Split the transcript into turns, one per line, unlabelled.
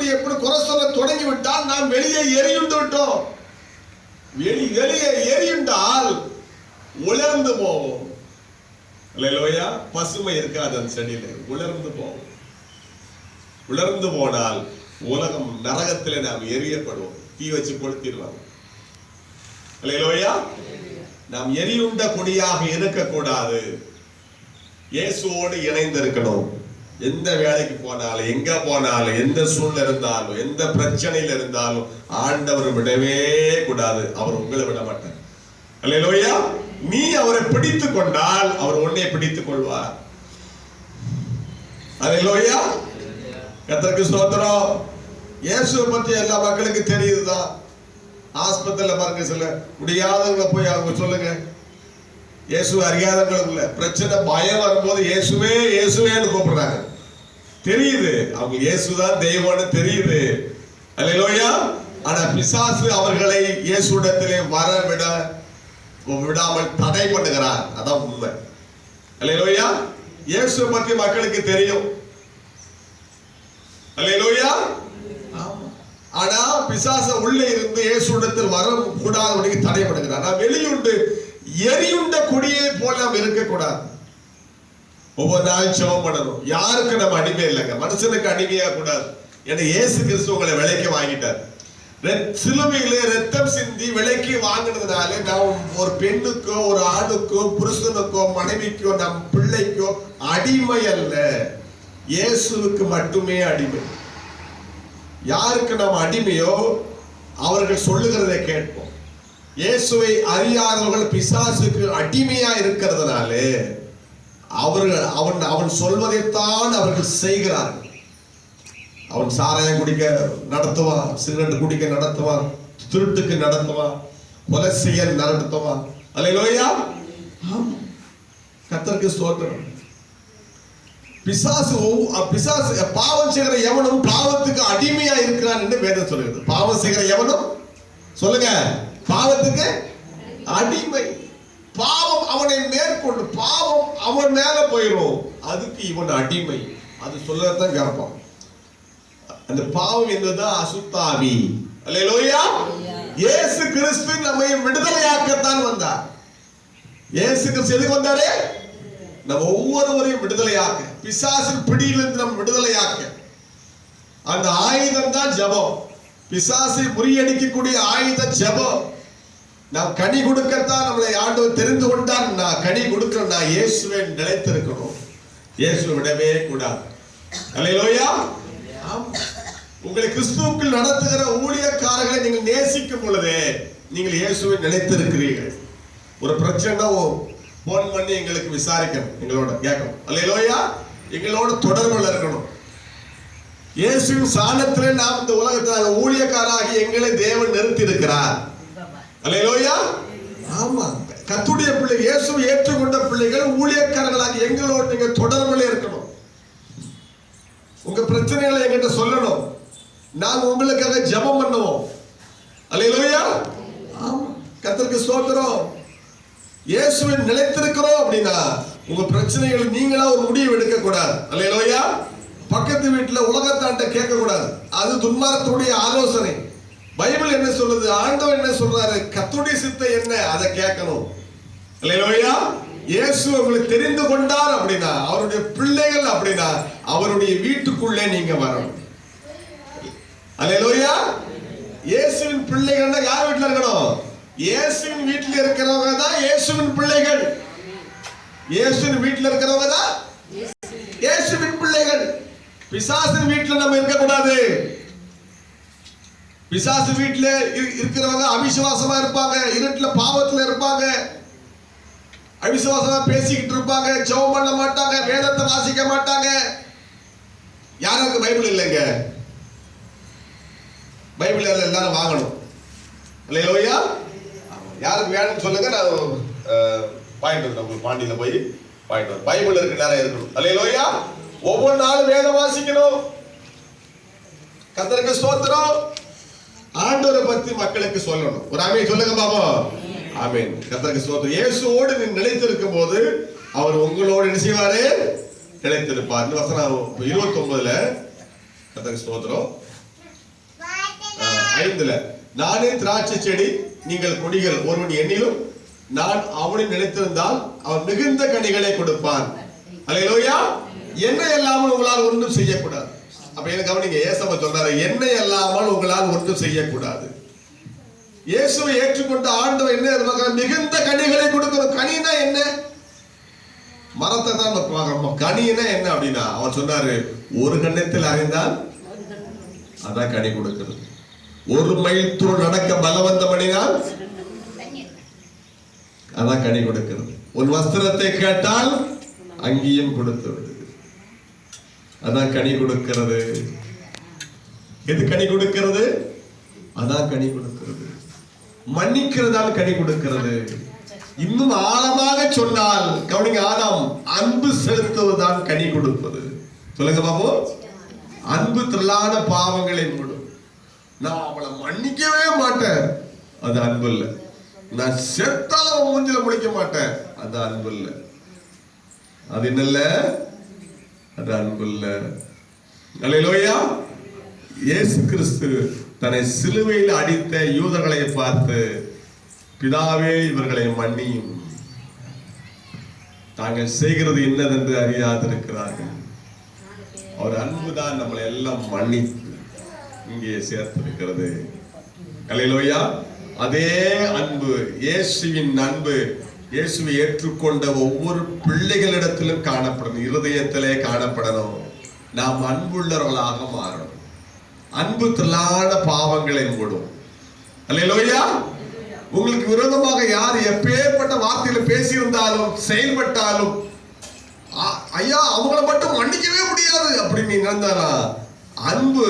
அப்படி எப்படி குறை சொல்ல தொடங்கி விட்டால் நாம் வெளியே எரியுண்டு விட்டோம். வெளி வெளியே எரியுண்டால் உலர்ந்து போவோம். இல்லையா பசுமை இருக்காது அந்த செடியில உலர்ந்து போவோம். உலர்ந்து போனால் உலகம் நரகத்தில் நாம் எரியப்படுவோம். தீ வச்சு கொளுத்திடுவாங்க. இல்லையா நாம் எரியுண்ட கொடியாக இருக்கக்கூடாது. இயேசுவோடு இணைந்திருக்கணும். எந்த வேலைக்கு போனாலும் எங்க போனாலும் எந்த சூழ்நிலை இருந்தாலும் எந்த பிரச்சனையில் இருந்தாலும் ஆண்டவர் விடவே கூடாது. அவர் உங்களை விட மாட்டார். அல்லேலூயா நீ அவரை பிடித்து கொண்டால் அவர் உன்னை பிடித்துக் கொள்வார். அல்லையா கர்த்தருக்கு ஸ்தோத்திரம். இயேசுவை பற்றி எல்லா மக்களுக்கு தெரியுதுதான். ஆஸ்பத்திரியில் பாருங்க சில முடியாதவங்களை போய் அவங்க சொல்லுங்க. இயேசு அறியாதவங்களும் இல்லை. பிரச்சனை பயம் வரும்போது இயேசுவே இயேசுவேன்னு கூப்பிடுறாங்க. தெரியுது. அவங்க இயேசுதான் தெய்வம்னு தெரியுது. அல்லேலூயா ஆனா பிசாசு அவர்களை இயேசுடத்திலே வர விட விடாமல் தடை பண்ணுகிறார். அதான் உண்மை. அல்லேலூயா இயேசு பற்றி மக்களுக்கு தெரியும். அல்லேலூயா ஆனா பிசாச உள்ளே இருந்து இயேசுடத்தில் வர கூடாதபடிக்கு தடை பண்ணுகிறார் நான் வெளியுண்டு எரியுண்ட கொடியை போல நாம் இருக்கக்கூடாது. ஒவ்வொரு நாள் ஜெபம் பண்ணணும். யாருக்கு நம்ம அடிமை இல்லைங்க. மனுஷனுக்கு அடிமையா கூடாது. ஏன்னா இயேசு கிறிஸ்து உங்களை விலைக்கு வாங்கிட்டார். ரெத்- சிலுவையிலே ரத்தம் சிந்தி விலைக்கு வாங்கினதுனால நாம் ஒரு பெண்ணுக்கோ ஒரு ஆணுக்கோ புருஷனுக்கோ மனைவிக்கோ நம் பிள்ளைக்கோ அடிமை அல்ல. இயேசுவுக்கு மட்டுமே அடிமை. யாருக்கு நாம் அடிமையோ அவர்கள் சொல்லுகிறதை கேட்போம். இயேசுவை அறியாதவர்கள் பிசாசுக்கு அடிமையா இருக்கிறதுனாலே அவர்கள் அவன் அவன் சொல்வதைத்தான் அவர்கள் செய்கிறார்கள். அவன் சாராயம் குடிக்க நடத்துவான் சிகரெட் குடிக்க நடத்துவான் திருட்டுக்கு நடத்துவான் கொலை செய்ய நடத்துவான். அல்லையா கத்தருக்கு ஸ்தோத்திரம். பிசாசு ஒவ்வொ- பிசாசு பாவம் செய்கிற எவனும் பாவத்துக்கு அடிமையா இருக்கிறான் என்று வேதம் சொல்லுகிறது. பாவம் செய்கிற எவனும்? சொல்லுங்க. பாவத்துக்கு அடிமை. பாவம் அவனை மேற்கொண்டு பாவம் அவன் மேல போயிடும் அதுக்கு இவன் அடிமை. அது சொல்லதான் கேட்பான் அந்த பாவம் என்பதுதான் அசுத்தாவி. அல்லேலூயா. இயேசு கிறிஸ்து நம்மை விடுதலையாக்கத்தான் வந்தார். இயேசு கிறிஸ்து எதுக்கு வந்தாரு? நம்ம ஒவ்வொருவரையும் விடுதலையாக்க. பிசாசின் பிடியிலிருந்து நம்ம விடுதலையாக்க. அந்த ஆயுதம் தான் ஜெபம். பிசாசை முறியடிக்கக்கூடிய ஆயுத ஜெபம். நாம் கனி கொடுக்கத்தான் நம்மளை ஆண்டவர் தெரிந்து கொண்டார். நான் கனி கொடுக்கிறேன் நான் இயேசுவை நிலைத்திருக்கணும். இயேசுவை விடவே கூடாது. அலையிலோயா உங்களை கிறிஸ்துவுக்குள் நடத்துகிற ஊழியக்காரர்களை நீங்கள் நேசிக்கும் பொழுது நீங்கள் இயேசுவை நிலைத்திருக்கிறீர்கள். ஒரு பிரச்சனை போன் பண்ணி எங்களுக்கு விசாரிக்கணும். எங்களோட கேட்கணும். அல்லையிலோயா எங்களோட தொடர்புல இருக்கணும். இயேசுவின் சாணத்திலே நாம் இந்த உலகத்தில் ஊழியக்காராகி எங்களை தேவன் நிறுத்தி இருக்கிறார் அலையலோயா ஆமா. கத்துடைய பிள்ளை இயேசுவை ஏற்றுக்கொண்ட பிள்ளைகள் ஊழியக்காரர்களாக எங்களோட நீங்க தொடர்புல இருக்கணும். உங்க பிரச்சனைகளை என்கிட்ட சொல்லணும். நாங்க உங்களுக்காக ஜெபம் பண்ணுவோம். அலையலோயா ஆமா. கர்த்தருக்கு ஸ்தோத்திரம். இயேசுவின் நிலைத்திருக்கிறோம் அப்படின்னா உங்க பிரச்சனைகள் நீங்களா ஒரு முடிவு எடுக்க கூடாது அல்லையா பக்கத்து வீட்டுல உலகத்தாண்ட கேட்க கூடாது அது துன்மாரத்துடைய ஆலோசனை. பைபிள் என்ன சொல்லுது? ஆண்டவர் என்ன சொல்றாரு? கத்துடைய சித்தை என்ன? அதை கேட்கணும். அல்லையா இயேசு உங்களை தெரிந்து கொண்டார் அப்படின்னா அவருடைய பிள்ளைகள் அப்படின்னா அவருடைய வீட்டுக்குள்ளே நீங்க வரணும். அலையலோயா இயேசுவின் பிள்ளைகள்னா யார் வீட்டில் இருக்கணும்? இயேசுவின் வீட்டில் இருக்கிறவங்க தான் இயேசுவின் பிள்ளைகள். இயேசுவின் வீட்டில் இருக்கிறவங்க தான் இயேசுவின் பிள்ளைகள். பிசாசின் வீட்டில் நம்ம இருக்கக்கூடாது. பிசாசு வீட்டில் இரு- இருக்கிறவங்க அவிசுவாசமா இருப்பாங்க இருட்டில் பாவத்தில் இருப்பாங்க. அவிசுவாசமா பேசிக்கிட்டு இருப்பாங்க ஜெபம் பண்ண மாட்டாங்க வேதத்தை வாசிக்க மாட்டாங்க. யாருக்கு பைபிள் இல்லைங்க? பைபிள் எல்லாம் எல்லாரும் வாங்கணும். இல்லையா யாருக்கு வேணும்னு சொல்லுங்க நான் பாயிண்ட் வரேன் உங்களுக்கு பாண்டியில் போய் பாயிண்ட் வரேன் பைபிள் இருக்கு நிறைய இருக்கணும். இல்லையா ஒவ்வொரு நாளும் வேதம் வாசிக்கணும். கத்தருக்கு ஸ்தோத்திரம். ஆண்டவரை பத்தி மக்களுக்கு சொல்லணும். ஒரு ஆமே சொல்லுங்க பாபா. ஆமீன். கத்தருக்கு ஸ்தோத்திரம். இயேசுவோடு நீ நிலைத்திருக்கும் போது அவர் உங்களோடு என்ன செய்வாரு? நிலைத்திருப்பார். இந்த வசனம் இருபத்தி ஒன்பதுல கத்தருக்கு ஸ்தோத்திரம். ஐந்துல நானே திராட்சை செடி நீங்கள் கொடிகள் ஒருவன் எண்ணிலும் நான் அவனை நினைத்திருந்தால் அவன் மிகுந்த கனிகளை கொடுப்பான். அல்லேலூயா என்ன இல்லாமல் உங்களால் ஒன்றும் செய்யக்கூடாது. அப்ப என்ன கவனிங்க ஏசப்ப சொல்றாரு என்ன இல்லாமல் உங்களால் ஒன்றும் செய்யக்கூடாது. இயேசுவை ஏற்றுக்கொண்ட ஆண்டவர் என்ன மிகுந்த கனிகளை கொடுக்கணும் கனினா என்ன? மரத்தை தான் நம்ம பார்க்கிறோம் கனினா என்ன அப்படின்னா அவர் சொன்னாரு ஒரு கண்ணத்தில் அறிந்தால் அதான் கனி கொடுக்கிறது. ஒரு மைல் தூள் நடக்க பலவந்தம் அணினால் அதான் கனி கொடுக்கிறது. உன் வஸ்திரத்தை கேட்டால் அங்கேயும் கொடுத்து விடு. அதான் கனி கொடுக்கிறது. எது கனி கொடுக்கிறது? அதான் கனி கொடுக்கிறது. மன்னிக்கிறதால் கனி கொடுக்கிறது. இன்னும் ஆழமாக சொன்னால் கவனிங்க ஆழம் அன்பு செலுத்துவதுதான் கனி கொடுப்பது. சொல்லுங்க பாபு. அன்பு திரளான பாவங்களை மூடும். நான் அவளை மன்னிக்கவே மாட்டேன். அது அன்பு இல்லை. நான் செத்தாலும் மூஞ்சில முடிக்க மாட்டேன். அது அன்பு இல்லை. அது என்னல்ல? அது அன்புள்ள இயேசு கிறிஸ்து தன்னை சிலுவையில் அடித்த யூதர்களை பார்த்து பிதாவே இவர்களை மன்னியும். தாங்கள் செய்கிறது என்னதென்று அறியாதிருக்கிறார்கள். அவர் அன்புதான் நம்மளை எல்லாம் மன்னித்து இங்கே சேர்த்திருக்கிறது. கலையிலோயா அதே அன்பு இயேசுவின் அன்பு இயேசுவை ஏற்றுக்கொண்ட ஒவ்வொரு பிள்ளைகளிடத்திலும் காணப்படணும். இருதயத்திலே காணப்படணும். நாம் அன்புள்ளவர்களாக மாறணும். அன்பு திரளான பாவங்களை மூடும். அல்லையா உங்களுக்கு விரோதமாக யார் எப்பேற்பட்ட வார்த்தையில பேசியிருந்தாலும் செயல்பட்டாலும் ஐயா அவங்கள மட்டும் மன்னிக்கவே முடியாது அப்படின்னு நீ நினைந்தாரா அன்பு